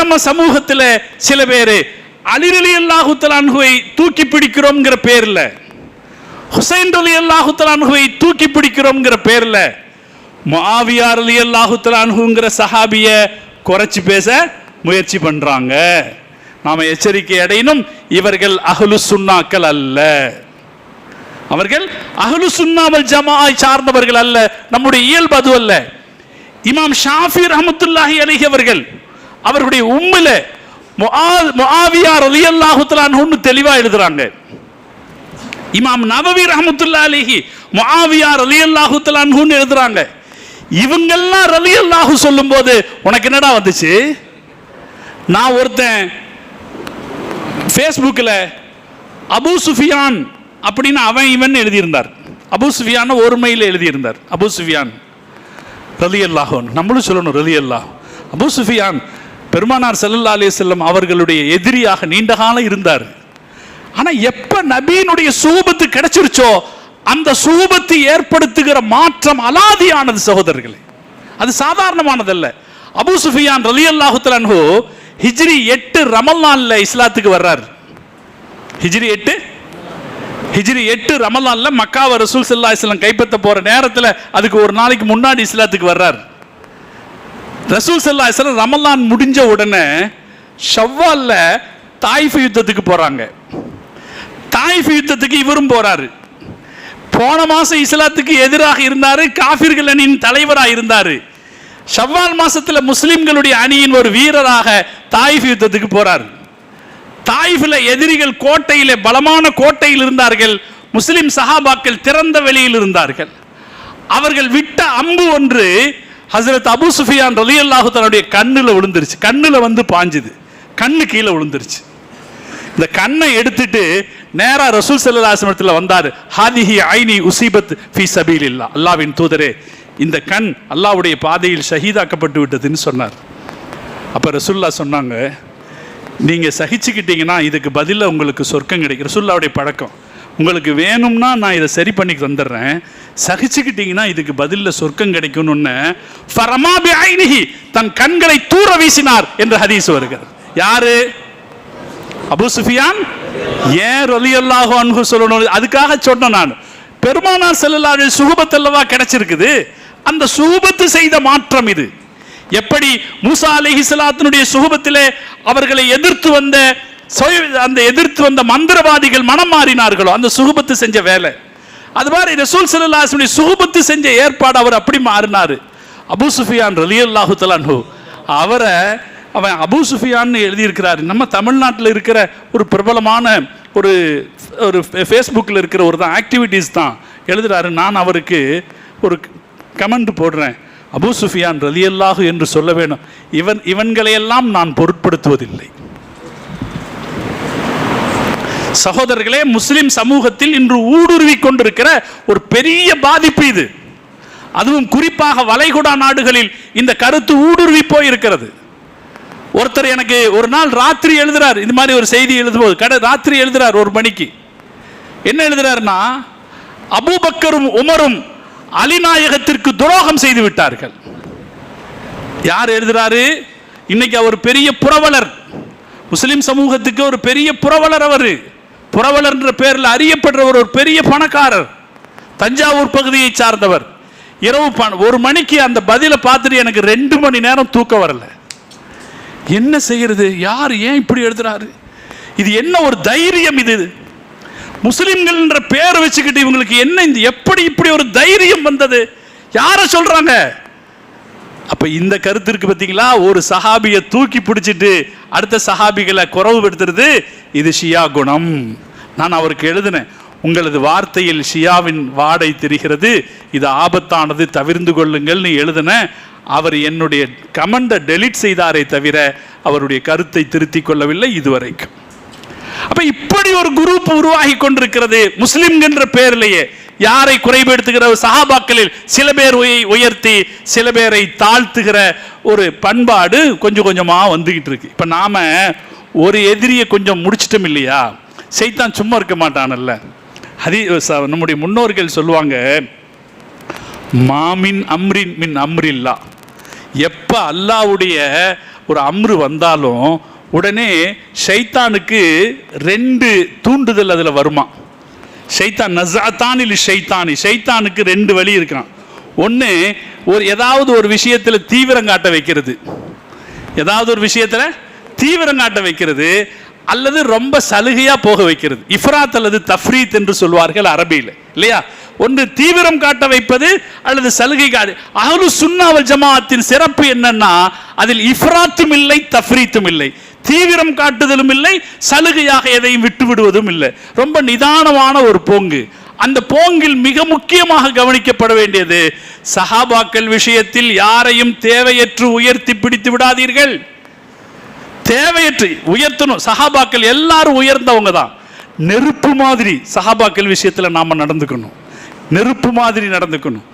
நம்ம சமூகத்துல சில பேர் அலிரலி அல்லாஹுத்தலான்குவை தூக்கி பிடிக்கிறோம்ங்கிற பேர்ல ஹுசைன் அலி அல்லாஹுத்தலான்குவை தூக்கி பிடிக்கிறோம்ங்கிற பேரில் மாவியார் அலி அல்லாஹுத்தலான்குங்கிற சஹாபிய குறைச்சி பேச முயற்சி பண்றாங்க. நாம் எச்சரிக்கை அடையினும் இவர்கள் அகலு சுன்னாக்கள் அல்ல. அவர்கள் அகலு சுண்ணாமல் ஜமாய் சார்ந்தவர்கள் அல்ல நம்முடைய இயல்பு அது அல்ல. இமாம் ஷாஃபி ரஹமத்துல்லாஹி அலிஹி அவர்கள் அவர்களுடைய உம்மில முஆ- முஆவியா ரலியல்லாஹு தெளிவா எழுதுறாங்க. இமாம் நவவி ரஹமத்துல்லா அலிஹி முஆவியா ரலியல்லாஹு தஆலான்னு எழுதுறாங்க. இவங்கெல்லாம் ரலியல்லாஹு சொல்லும்போது உனக்கு என்னடா வந்துச்சு? நான் ஒருத்தன் ஃபேஸ்புக்கில் அபு சுஃபியான் அப்படின்னு அவன் இவன் எழுதியிருந்தார். அபூ சுஃபியான ஒருமையில் எழுதியிருந்தார். அபு சுஃபியான் ரலி அல்லாஹோன் நம்மளும் சொல்லணும் ரலி அல்லாஹ் அபு சுஃபியான் பெருமானார் செல்லல்லா அலே செல்லம் அவர்களுடைய எதிரியாக நீண்ட காலம் இருந்தார். ஆனால் எப்ப நபியினுடைய சூபத்து கிடைச்சிருச்சோ அந்த சூபத்து ஏற்படுத்துகிற மாற்றம் அலாதியானது சகோதரர்களே. அது சாதாரணமானதல்ல. அபு சுஃபியான் ரலி அல்லாஹு ஹிஜ்ரி எட்டு ரமல்லான்ல இஸ்லாத்துக்கு வர்றார். ஹிஜ்ரி எட்டு? ஹிஜ்ரி எட்டு ரமலான்ல மக்காவை ரசூல் சல்லா இஸ்லாம் கைப்பற்ற போற நேரத்துல அதுக்கு ஒரு நாளைக்கு முன்னாடி இஸ்லாத்துக்கு வர்றார். ரசூல் ஸல்லல்லாஹு அலைஹி ரமலான் முடிஞ்ச உடனே ஷவ்வாலில் தாய்ஃப் யுத்தத்துக்கு போகிறாங்க தாய்ஃப் யுத்தத்துக்கு இவரும் போகிறாரு போன மாசம் இஸ்லாத்துக்கு எதிராக இருந்தார் காபிர்கள் அணியின் தலைவராக இருந்தார். ஷவ்வால் மாசத்துல முஸ்லீம்களுடைய அணியின் ஒரு வீரராக தாயிஃப் யுத்தத்துக்கு போறாரு. தாயிஃபில் எதிரிகள் கோட்டையிலே பலமான கோட்டையில் இருந்தார்கள். முஸ்லிம் சஹாபாக்கள் திறந்த வெளியில் இருந்தார்கள். அவர்கள் விட்ட அம்பு ஒன்று ஹசரத் அபு சுஃபியான் ரலியல்லாஹு தன்னுடைய கண்ணில் விழுந்துருச்சு. கண்ணில் வந்து பாஞ்சுது. கண்ணு கீழே விழுந்துருச்சு. இந்த கண்ணை எடுத்துட்டு நேராக ரசூல் செல்லாசமத்தில் வந்தார். ஹாதிஹி ஐனி உசீபத் ஃபி சபீலில்லா அல்லாவின் தூதரே இந்த கண் அல்லாவுடைய பாதையில் ஷஹீதாக்கப்பட்டு விட்டதுன்னு சொன்னார். அப்போ ரசூல்லா சொன்னாங்க நீங்கள் சகிச்சுக்கிட்டீங்கன்னா இதுக்கு பதிலாக உங்களுக்கு சொர்க்கம் கிடைக்கும். ரசூல்லாவுடைய பழக்கம். உங்களுக்கு வேணும்னா நான் இதை சரி பண்ணி தந்துடுறேன். சகிச்சுக்கிட்டீங்கன்னா இதுக்கு பதிலில் சொர்க்கம் கிடைக்கும்னு ஒன்று ஃபரமாபி ஐனிஹி தன் கண்களை தூர வீசினார் என்று ஹதீஸ் வருகிறது. யாரு? அபு சுஃபியான்? ஏன் ரலியல்லாஹு அன்ஹு சொல்லணும்? அதுக்காக சொன்னேன் நான். பெருமானார் செல்லல்லாஹு சுகுபத்தல்லவா கிடைச்சிருக்குது? அந்த சுகுபத்து செய்த மாற்றம் இது. எப்படி மூசா அலைஹிஸ்ஸலாத்தினுடைய சுகுபத்திலே அவர்களை எதிர்த்து வந்த அந்த எதிர்த்து வந்த மந்திரவாதிகள் மனம் மாறினார்களோ அந்த சுகுபத்து செஞ்ச வேலை. அது மாதிரி ரசூல் சல்லாஹுடைய சுகுபத்து செஞ்ச ஏற்பாடு அவர் அப்படி மாறினாரு. அபு சுஃபியான் ரலியல்லாஹு தலான்ஹு அவரை அவன் அபு சுஃபியான்னு எழுதியிருக்கிறாரு. நம்ம தமிழ்நாட்டில் இருக்கிற ஒரு பிரபலமான ஒரு ஒரு ஃபேஸ்புக்கில் இருக்கிற ஒரு தான் ஆக்டிவிட்டீஸ் தான் எழுதுறாரு. நான் அவருக்கு ஒரு கமெண்ட் போடுறேன். அபு சுஃபியான் ரலியல்லாஹு என்று சொல்ல வேணும். இவன் இவன்களையெல்லாம் நான் பொருட்படுத்துவதில்லை. சகோதரர்களே முஸ்லிம் சமூகத்தில் இன்று ஊடுருவி கொண்டிருக்கிற ஒரு பெரிய பாதிப்பு இது. அதுவும் குறிப்பாக வளைகுடா நாடுகளில் இந்த கருத்து ஊடுருவி போயிருக்கிறது. ஒருத்தர் எனக்கு ஒரு நாள் ராத்திரி எழுதுறார். இது மாதிரி ஒரு செய்தி எழுதும்போது கடை ராத்திரி எழுதுறார் ஒரு மணிக்கு. என்ன எழுதுறாருன்னா அபூபக்கரும் உமரும் அலிநாயகத்திற்கு துரோகம் செய்து விட்டார்கள். யார் எழுதுறாரு? இன்னைக்கு அவர் பெரிய புரவலர். முஸ்லிம் சமூகத்துக்கு ஒரு பெரிய புரவலர் அவர். புரவலர்ன்ற பெயரில் அறியப்படுறவர் ஒரு பெரிய பணக்காரர். தஞ்சாவூர் பகுதியை சார்ந்தவர். இரவு ஒரு மணிக்கு அந்த பதிலை பார்த்துட்டு எனக்கு ரெண்டு மணி நேரம் தூக்கம் வரல. என்ன செய்யறது? யார் ஏன் இப்படி எழுதுறாரு? இது என்ன ஒரு தைரியம் இது? முஸ்லிம்கள்ன்ற பேரை வச்சுக்கிட்டு இவங்களுக்கு என்ன இந்த எப்படி இப்படி ஒரு தைரியம் வந்தது? யாரை சொல்றாங்க? அப்ப இந்த கருத்து இருக்கு பார்த்தீங்களா ஒரு சஹாபியை தூக்கி பிடிச்சிட்டு அடுத்த சஹாபிகளை குறவுபடுத்துறது இது ஷியா குணம். நான் அவருக்கு எழுதினேன். உங்களது வார்த்தையில் ஷியாவின் வாடை தெரிகிறது. இது ஆபத்தானது தவிர்ந்து கொள்ளுங்கள்னு எழுதினேன். அவர் என்னுடைய கமெண்டை டெலீட் செய்தாரே தவிர அவருடைய கருத்தை திருத்திக் கொள்ளவில்லை இதுவரைக்கும். அப்ப இப்படி ஒரு குரூப் உருவாகி கொண்டிருக்கிறது. முஸ்லிம் என்ற பெயரிலேயே யாரை குறைபடுத்துகிற சஹாபாக்களில் சில பேர் உயர்த்தி சில பேரை தாழ்த்துகிற ஒரு பண்பாடு கொஞ்சம் கொஞ்சமா வந்துகிட்டு இருக்கு. இப்ப நாம ஒரு எதிரியை கொஞ்சம் முடிச்சிட்டோம் இல்லையா? செய்தான் சும்மா இருக்க மாட்டானல்ல. ஹதி நம்முடைய முன்னோர்கள் சொல்லுவாங்க மாமின் அம்ரின் மின் அம்ரில்லா. எப்போ அல்லாவுடைய ஒரு அம்ரு வந்தாலும் உடனே ஷைத்தானுக்கு ரெண்டு தூண்டுதல் அதில் வருமா? ஷைத்தான் நசாத்தானில் ஷைத்தானி ஷைத்தானுக்கு ரெண்டு வழி இருக்கான். ஒன்று ஒரு ஏதாவது ஒரு விஷயத்தில் தீவிரம் காட்ட வைக்கிறது. ஏதாவது ஒரு விஷயத்தில் தீவிரம் காட்ட வைக்கிறது. அல்லது ரொம்ப சலுகையாக போக வைக்கிறது. இஃப்ராத் அல்லது தஃப்ரீத் என்று சொல்வார்கள் அரபியில். இல்லையா? ஒன்று தீவிரம் காட்ட வைப்பது அல்லது சலுகை காட்டு அஹ்லு சுன்னாவல் ஜமாஅத்தின் சிறப்பு என்னன்னா அதில் இஃப்ராத்தும் இல்லை தஃப்ரீத்தும் இல்லை. தீவிரம் காட்டுதலும் இல்லை சலுகையாக எதையும் விட்டு விடுவதும் இல்லை. ரொம்ப நிதானமான ஒரு போங்கு. அந்த போங்கில் மிக முக்கியமாக கவனிக்கப்பட வேண்டியது சஹாபாக்கள் விஷயத்தில் யாரையும் தேவையற்று உயர்த்தி பிடித்து விடாதீர்கள். தேவையற்று உயர்த்தணும். சஹாபாக்கள் எல்லாரும் உயர்ந்தவங்க தான். நெருப்பு மாதிரி சஹாபாக்கள் விஷயத்தில் நாம் நடந்துக்கணும். நெருப்பு மாதிரி நடந்துக்கணும்.